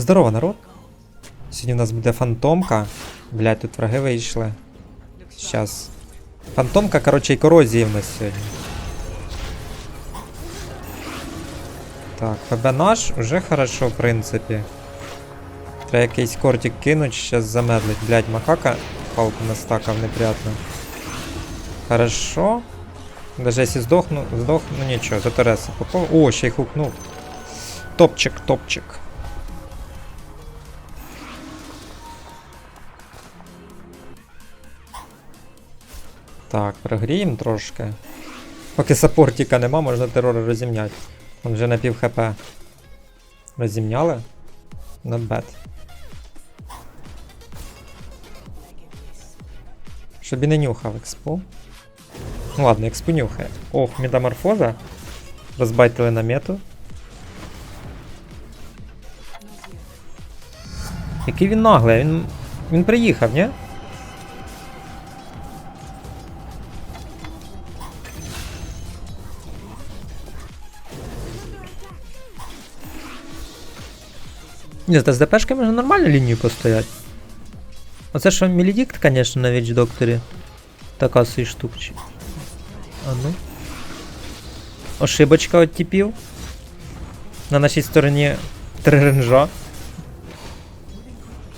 Здорово, народ. Сьогодні у нас буде фантомка. Блять, тут враги вийшли. Щас. Фантомка, короче, і корозії в нас сьогодні. Так, ФБ наш уже хорошо, в принципі. Треба якийсь кортик кинуть, щас замедлить. Блять, макака палку настакав неприятно. Хорошо. Даже если сдохну, сдохну, ну нічого, зато реса. О, ще й хукнув. Топчик, топчик. Так, прогріємо трошки. Поки саппортіка нема, можна терор розімняти. Он вже на пів хп. Розімняли? Not bad. Щоб і не нюхав експу. Ну ладно, експу нюхає. Ох, метаморфоза. Розбайтили на мету. Який він наглий, він. Він приїхав, ні? Ні, з ДПшками вже нормально лінію постоять. Оце що Мелідікт, звісно, на Віч Докторі. Така свій штукчі. А ну. Ошибочка от типів. На нашій стороні три ренжа.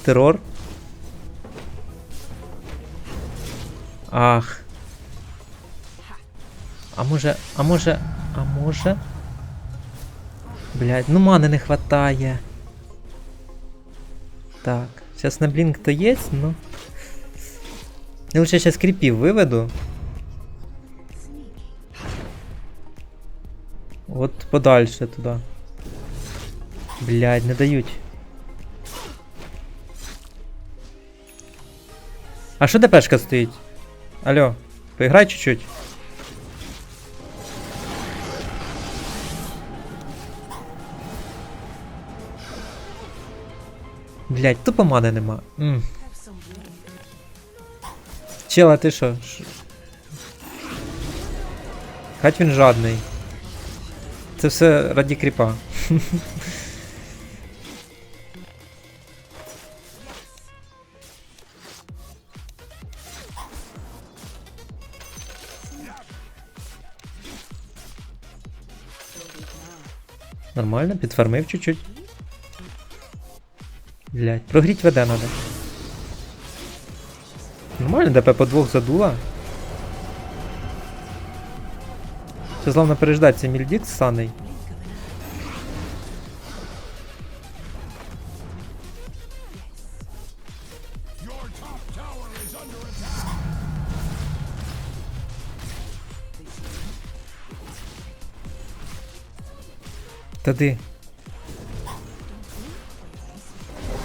Терор. Ах. А може. А може. А може. Блять, ну мани не хватає. Так, сейчас на блинк то есть, но... Я лучше сейчас крипів виведу. От подальше туди. Блядь, не дають. А що ДПшка стоїть? Алло, поіграй чуть-чуть. Блять, тупо мани нема. М. Чела, ти що? Ш- Хать він жадний. Це все раді кріпа. Нормально, підфармив чуть-чуть. Блять, прогріть ВД надо. Нормально, ДП по двох задула. Сейчас главное переждать цей мільдік ссаний. Та ти.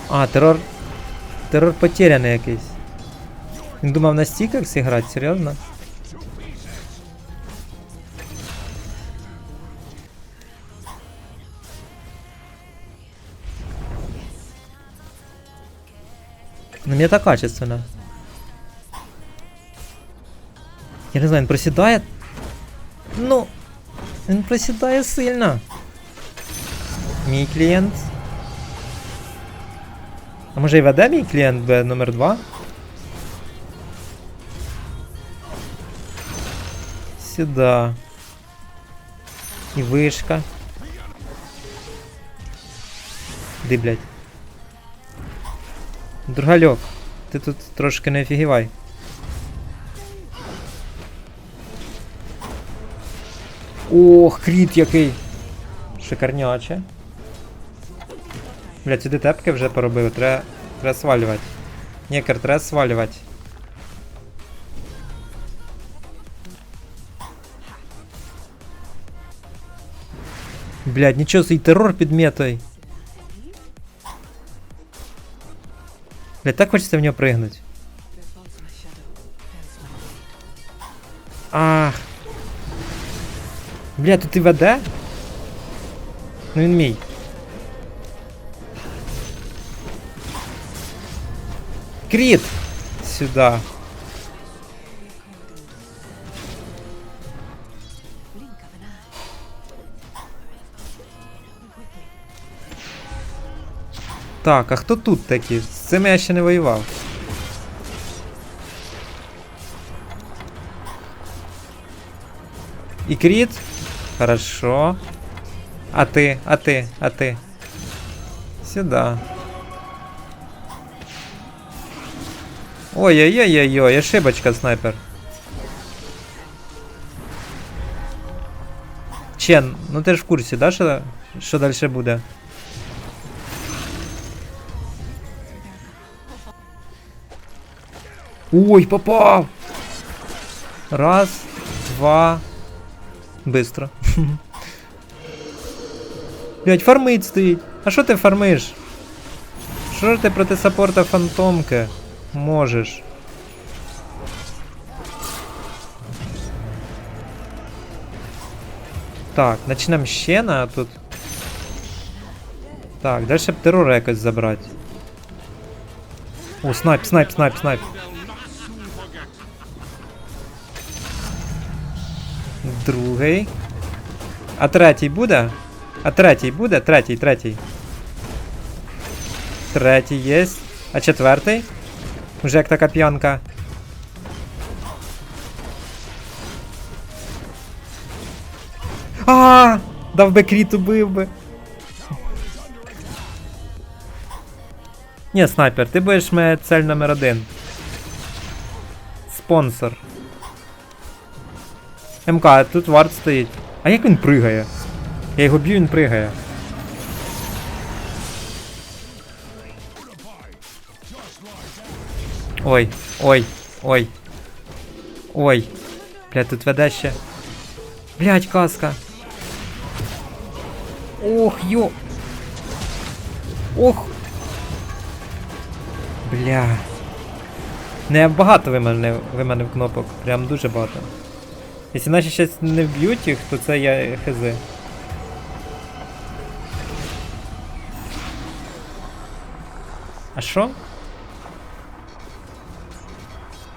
А, терор. Терор потеряний якийсь. Він думав на стіках зіграти, серйозно? Ну мета качественно. Я не знаю, він просідає. Ну. Він просідає сильно. Мій клієнт. А може і веде мій клієнт Б номер 2? Сюда. І вишка. Ди, блядь. Другальок, ти тут трошки не офігівай. Ох, кріт який! Шикарняче. Блять, сюди тепки вже поробив, треба, треба свалювати. Нєкер, треба свалювати. Блять, нічого свій терор під метой. Блять, так хочеться в нього пригнуть. Ах. Бля, тут і веде? Ну він мій. Кріт! Сюда. Так, а хто тут такі? З цим я ще не воював. І кріт? Хорошо. А ти, а ти, а ти. Сюда. Ой-ой-ой-ой-ой, ошибочка, снайпер. Чен, ну ти ж в курсі, да, що, що далі буде? Ой, попав! Раз, два. Быстро. Блять, фармить стоїть. А що ти фармиш? Що ж ти проти саппорта фантомки можеш? Так, начнем ще на тут. Так, далі б терор якось забрати. О, снайп, снайп, снайп, снайп. Другий. А третій буде? А третій буде? Третій, третій. Третій є. А четвертий? Уже як така п'янка. А, дав би кріт, убив би. Ні, снайпер, ти будеш моя цель номер один. Спонсор. МК, тут вард стоїть. А як він пригає? Я його б'ю, він пригає. Ой, ой, ой. Ой. Блядь, тут веде ще. Блядь, каска. Ох, йо. Ох. Бля. Не багато ви мене, ви мене в кнопок. Прям дуже багато. Якщо наші щось не вб'ють їх, то це я хз. А що?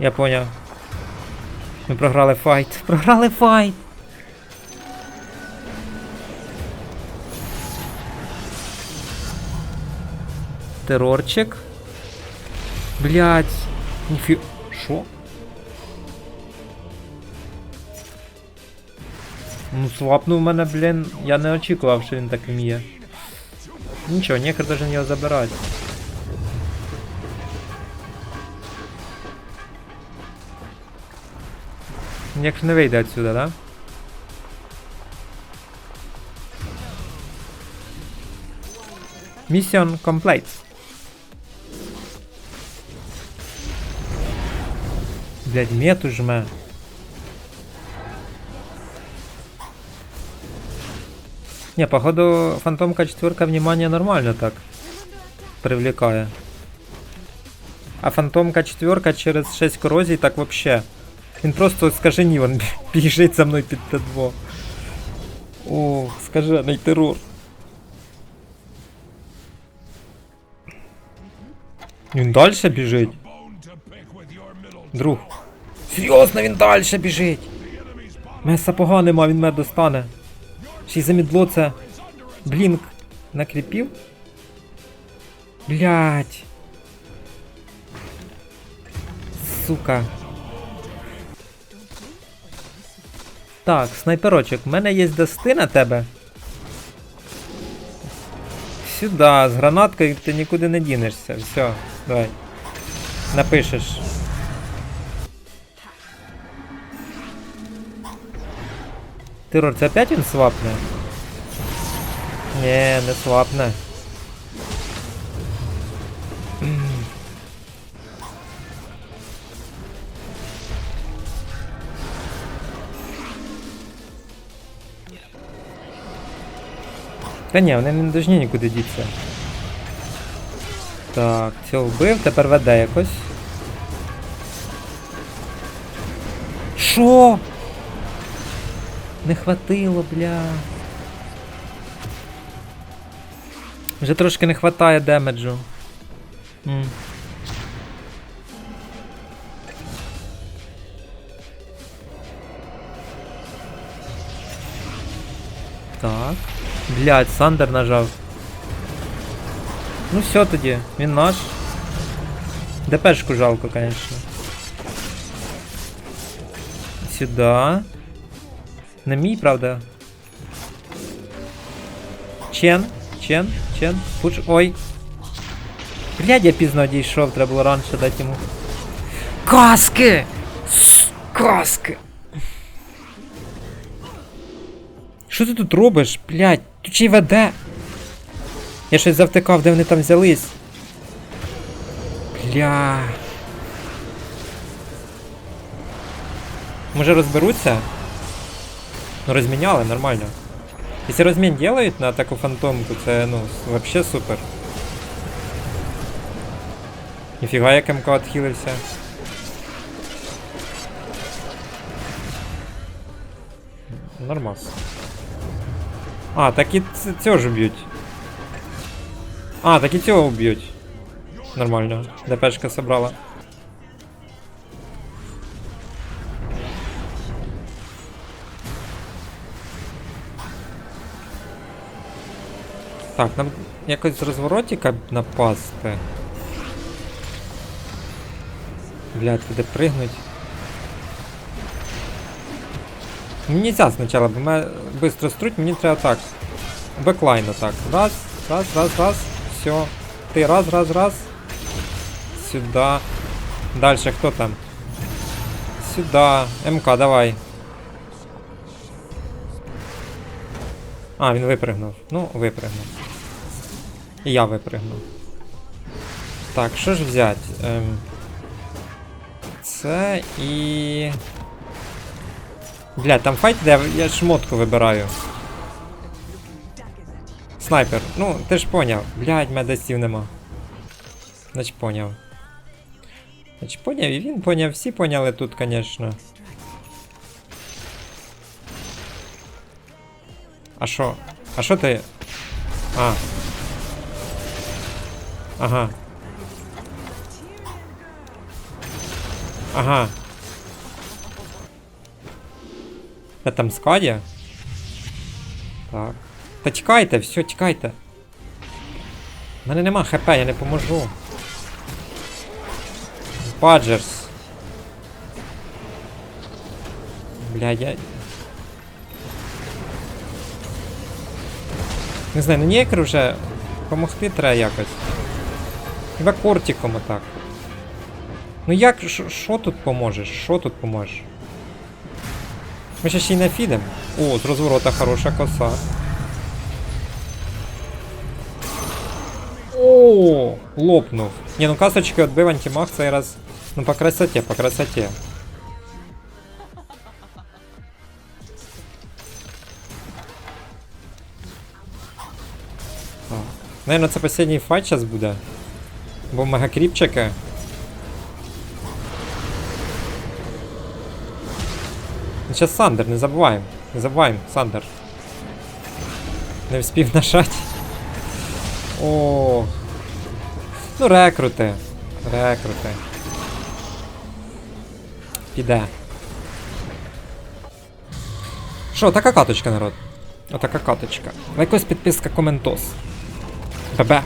Я поняв. Ми програли файт. Програли файт! Терорчик. Блять. Ніфі... Шо? Ну, свапнув мене, блін. Я не очікував, що він так вміє. Нічого, нехер даже його забирати. Ніяк не вийде отсюда, да? Mission complete. Блядь, мету жме. Не, походу, фантомка четверка внимание нормально так привлекая. А фантомка четверка через 6 корозій так вообще. Він просто скажений, він біжить за мною під Т2. О, скажений терор. Він далі біжить. Друг. Серйозно, він далі біжить. Меса пога нема, він мене достане. Ще й за мідло це. Блінк накріпів. Блять. Сука. Так, снайперочок, в мене є дасти на тебе. Сюда, з гранаткою ти нікуди не дінешся. Все, давай. Напишеш. Терор, це опять він свапне? Не, не свапне. Та ні, вони не повинні нікуди дітися. Так, цього вбив, тепер веде якось. Шо? Не хватило, бля. Вже трошки не хватає демеджу. М. Так. Блять, Сандер нажав. Ну все тоді, він наш. ДПшку жалко, конечно. Сюда. Не мій, правда. Чен, чен, чен. Пуш. Ой. Блядь, я пізно дійшов, треба було раніше дати йому. Каски! С- Каски! Що ти тут робиш, блядь? Тут й веде. Я щось завтикав, де вони там взялись. Бля. Може розберуться? Ну розміняли, нормально. Якщо розмін делають на атаку фантомку, це ну вообще супер. Ніфіга як МК відхилився. Нормас. А, так і цього ж б'ють. А, так і цього вб'ють. Нормально. ДПшка собрала. Так, нам якось з розворотіка напасти. Блядь, туди пригнуть. Нельзя спочатку, бо мене швидко струть, мені треба так. Беклайн так. Раз, раз, раз, раз. Все. Ти раз, раз, раз. Сюда. Дальше хто там? Сюда. МК, давай. А, він випригнув. Ну, випригнув. І я випригнув. Так, що ж взяти? Ем... Це і. Бля, там файт, де я шмотку вибираю. Снайпер. Ну, ти ж поняв. Блядь, медасів нема. Значить поняв. Значить поняв, і він поняв, всі поняли тут, конечно. А що? А що ти? А. Ага. Ага. Та там? Так. Та тікайте, все, тікайте. У мене нема хп, я не поможу. Баджерс. Бля, я. Не знаю, ну ніякер вже помогти треба якось. Хіба кортиком отак. Ну як, що тут поможеш? Що тут поможеш? Ми ще ще й нафідем. О, з розворота хороша коса. О, лопнув. Не, ну касочки отбив антимаг цей раз. Ну по красоте, по красоте. Так. Наверно, це останній файт зараз буде. Бо мегакріпчики. Сейчас Сандер, не забуваємо. Не забуваємо, Сандер. Не вспів нажать. О. Ну, рекрути. Рекрути. Піде. Що, така каточка, народ. Отака каточка. Лайкос, підписка, коментос. Бебе.